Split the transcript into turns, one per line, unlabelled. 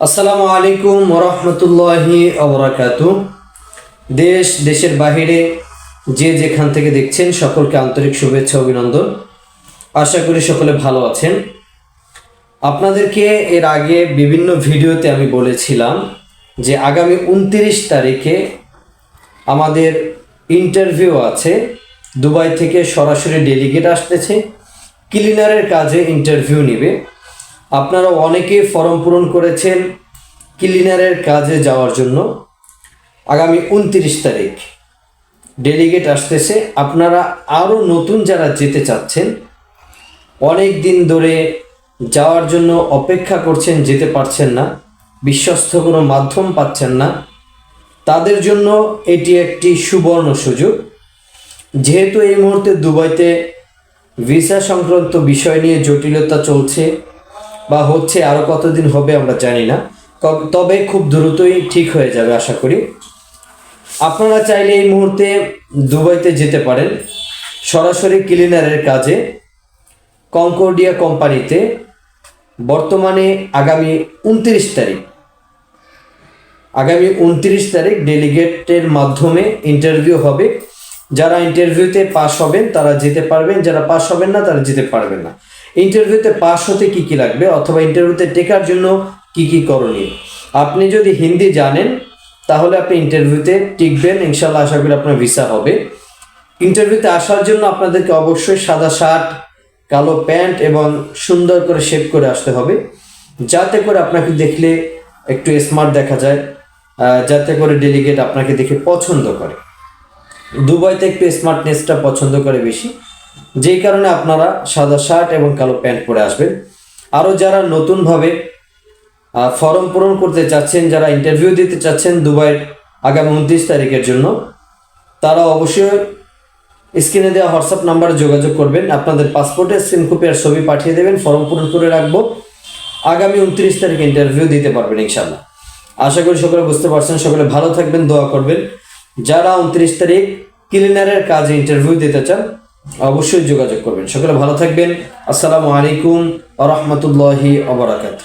আসসালামু আলাইকুম ওরহমতুল্লাহি অবরাকাতু দেশ, দেশের বাহিরে যে যেখান থেকে দেখছেন, সকলকে আন্তরিক শুভেচ্ছা, অভিনন্দন। আশা করি সকলে ভালো আছেন। আপনাদেরকে এর আগে বিভিন্ন ভিডিওতে আমি বলেছিলাম যে আগামী উনত্রিশ তারিখে আমাদের ইন্টারভিউ আছে। দুবাই থেকে সরাসরি ডেলিগেট আসতেছে। ক্লিনারের কাজে ইন্টারভিউ নেবে। আপনারা অনেকে ফর্ম পূরণ করেছেন ক্লিনারের কাজে যাওয়ার জন্য। আগামী উনত্রিশ তারিখ ডেলিগেট আসতেছে। আপনারা আরও নতুন যারা যেতে চাচ্ছেন, অনেক দিন ধরে যাওয়ার জন্য অপেক্ষা করছেন, যেতে পারছেন না, বিশ্বস্ত কোনো মাধ্যম পাচ্ছেন না। তাদের জন্য এটি একটি সুবর্ণ সুযোগ। যেহেতু এই মুহূর্তে দুবাইতে ভিসা সংক্রান্ত বিষয় নিয়ে জটিলতা চলছে বা হচ্ছে আরও কতদিন হবে আমরা জানি না। তবে খুব দ্রুতই ঠিক হয়ে যাবে আশা করি। আপনারা চাইলে এই মুহূর্তে দুবাইতে যেতে পারেন। সরাসরি ক্লিনারের কাজে কনকর্ডিয়া কোম্পানিতে। বর্তমানে আগামী উনত্রিশ তারিখ। আগামী উনত্রিশ তারিখ ডেলিগেটের মাধ্যমে ইন্টারভিউ হবে। যারা ইন্টারভিউতে পাশ হবেন তারা যেতে পারবেন, যারা পাশ হবেন না তারা যেতে পারবেন না। ইন্টারভিউতে পাশ হতে কি কি লাগবে? অথবা ইন্টারভিউতে টেকার জন্য কি কি করণীয়? আপনি যদি হিন্দি জানেন, তাহলে আপনি ইন্টারভিউতে টিকবেন। ইনশাল্লাহ আশা করি আপনার ভিসা হবে। ইন্টারভিউতে আসার জন্য আপনাদেরকে অবশ্যই সাদা শার্ট, কালো প্যান্ট এবং সুন্দর করে শেপ করে আসতে হবে। যাতে করে আপনাকে দেখলে একটু স্মার্ট দেখা যায় যাতে করে ডেলিগেট আপনাকে দেখে পছন্দ করে। দুবাইতে একটু স্মার্টনেসটা পছন্দ করে বেশি। যেই কারণে আপনারা সাদা শার্ট এবং কালো প্যান্ট পরে আসবেন। আরও যারা নতুনভাবে ফর্ম পূরণ করতে চাচ্ছেন, যারা ইন্টারভিউ দিতে চাচ্ছেন দুবাইয়ের আগামী উনত্রিশ তারিখের জন্য, তারা অবশ্যই স্ক্রিনে দেওয়া হোয়াটসঅ্যাপ নাম্বারে যোগাযোগ করবেন। আপনাদের পাসপোর্টের স্ক্রিন কপি আর ছবি পাঠিয়ে দেবেন, ফর্ম পূরণ করে রাখব। আগামী উনত্রিশ তারিখে ইন্টারভিউ দিতে পারবেন ইনশাল্লাহ আশা করি সকলে বুঝতে পারছেন। সকলে ভালো থাকবেন, দোয়া করবেন। যারা উনত্রিশ তারিখ ক্লিনারের কাজে ইন্টারভিউ দিতে চান অবশ্যই যোগাযোগ করবেন। সকলে ভালো থাকবেন। আসসালামু আলাইকুম আ রহমতুল্লাহি আবরাকাত